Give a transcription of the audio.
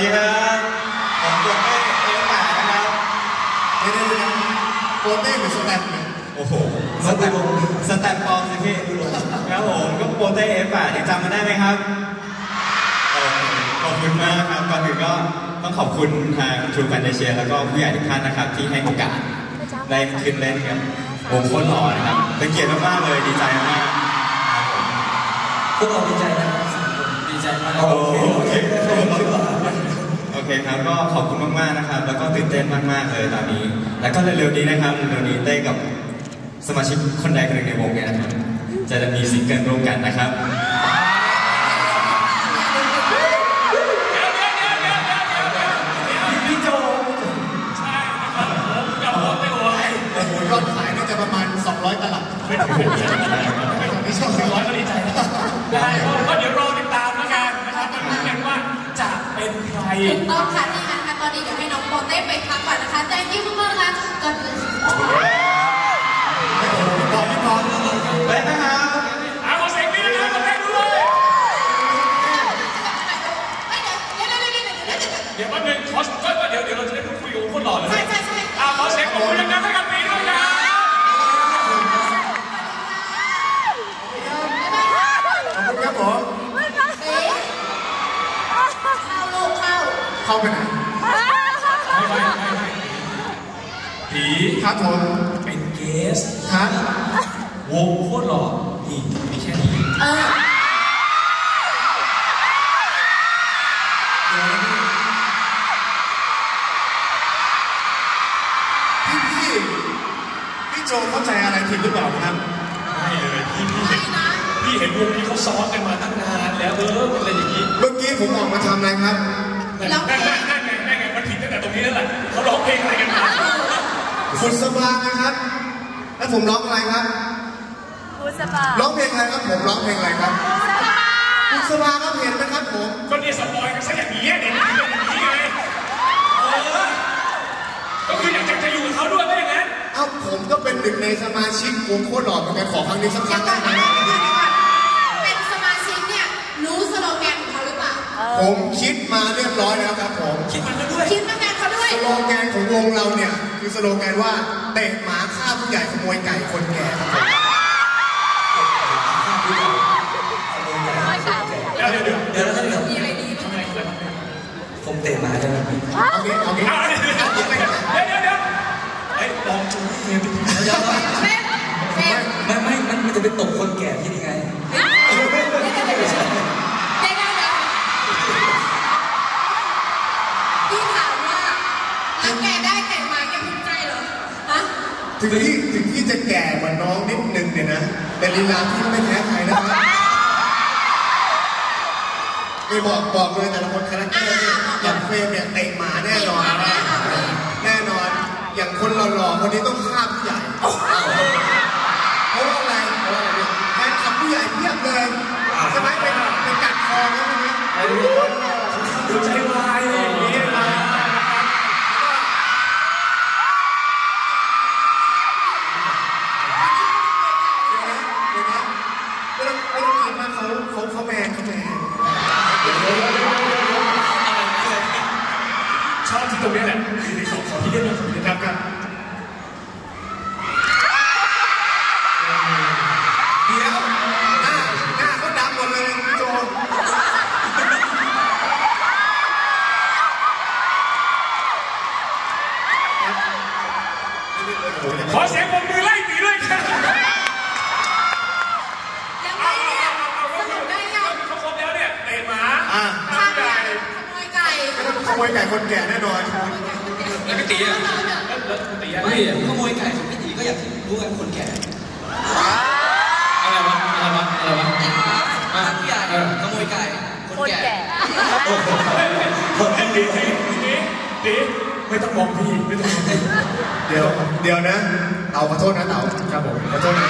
ดีครับผมโดนได้เอลหมานะครับนี่เป็นโปรตีนหรือสแตมป์เนโอ้โหสแตมปสแตมป์ปลอมสิพี่ครับผมก็โปรตีนเอฟหมาที่จำมาได้ไหมครับขอบคุณมากครับก่อนอื่นก็ต้องขอบคุณทางทรูแฟนเดชียแล้วก็ผู้ใหญ่ทุกท่านนะครับ ที่ให้โอกาสได้ขึ้นเล่นครับผมโคตรหล่อนะครับเป็นเกียรติมากๆเลยดีใจมากพวกเราดีใจนะครัดีใจมากโอเค เคคครับก็ขอบคุณมากๆนะครับ แล้วก็ตื่นเต้นมากๆเลยตอนนี้ แล้วก็เร็วๆนี้นะครับเร็วๆนี้เต้กับสมาชิกคนใดคนหนึ่งในวงเนี่ยนะครับจะมีซิงเกิลร่วมกันนะครับ เป็นใครถูกต้องค่ะที่งั้นค่ะตอนนี้เดี๋ยวให้น้องโปเต้ไปพักก่อนนะคะ เข้าไปไหนไม่ไม่ไม่ไม่ผีครับผมเป็นเกสครับวงโคตรหล่อนี่มีแค่นี้เออพี่พี่พี่โจเข้าใจอะไรผิดหรือเปล่าครับ ไม่เลยพี่พี่ไม่เห็นนะพี่เห็นวงนี้เขาซ้อมกันมาตั้งนานแล้วเออมันอะไรอย่างนี้ เมื่อกี้ผมออกมาทำอะไรครับ นั่นนั่นนั่นไงนั่นไงมันผิดตั้งแต่ตรงนี้นั่นแหละเขาร้องเพลงอะไรกันมาคุณสบายนะครับ แล้วผมร้องอะไรครับ บุษบาร้องเพลงอะไรครับผมร้องเพลงอะไรครับคุณสบายครับเห็นไหมครับผมก็เนี่ยสปอยกันซะอย่างนี้เด็กมันเป็นอย่างนี้ไงเออก็คืออยากจะอยู่กับเขาด้วยไม่อย่างนั้น เอ้าผมก็เป็นหนึ่งในสมาชิกวงโคตรหล่อเหมือนกันขอครั้งนี้สักคเดี๋รั้ยวงก่ได้อนไหม งเราเนี่ยคือสโลแกนว่าเตะหมาฆ่าผู้ใหญ่ขโมยไก่คนแก่ครับผมเดี๋ยวเดี๋ยวเดี๋ยวเดี๋ยวนะครับเดี๋ยวมีอะไรดีบ้างทำไมทำไมทำไมผมเตะหมาได้ไหมเอางี้เอางี้เอาเดี๋ยวเดี๋ยวเดี๋ยวเดี๋ยวเดี๋ยวเฮ้ยลองจูนี่เฟรมเดี๋ยวเฟมเฟมไม่ไม่มันมันจะไปตบคนแก่ที่นี่ไง แกได้แต่งมาแกภูมิใจเหรอฮะถึงที่ถึงที่จะแก่กว่าน้องนิดนึงเนี่ยนะ แต่ลีลาพี่ก็ไม่แพ้ใครนะครับไม่บอกบอกเลยแต่ละคนคาแรคเตอร์เนี่ยอย่างเฟรมเนี่ยเตะหมาแน่นอนแน่นอนอย่างคนหล่อๆคนนี้ต้องฆ่าผู้ใหญ่ อเสียงปรบมือไล่ตีด้วยครับยังไงเนี่ยเอาเอาสรุปได้ยังเขาครบแล้วเนี่ยเตะหมาอะฆ่าไก่ขโมยไก่ไม่ต้องขโมยไก่คนแก่แน่นอนแล้วพี่ตีอะตีอะไม่ขโมยไก่ของพี่ตีก็อยากรู้กันคนแก่อะไรวะอะไรวะอะไรวะอะพี่ใหญ่ขโมยไก่คนแก่ดีดีดีดี ไม่ต้องมองพี่ไม่ต้องมองพี่เดี๋ยวเดี๋ยวนะเต่าขอโทษนะเต่าครับผมขอโทษนะ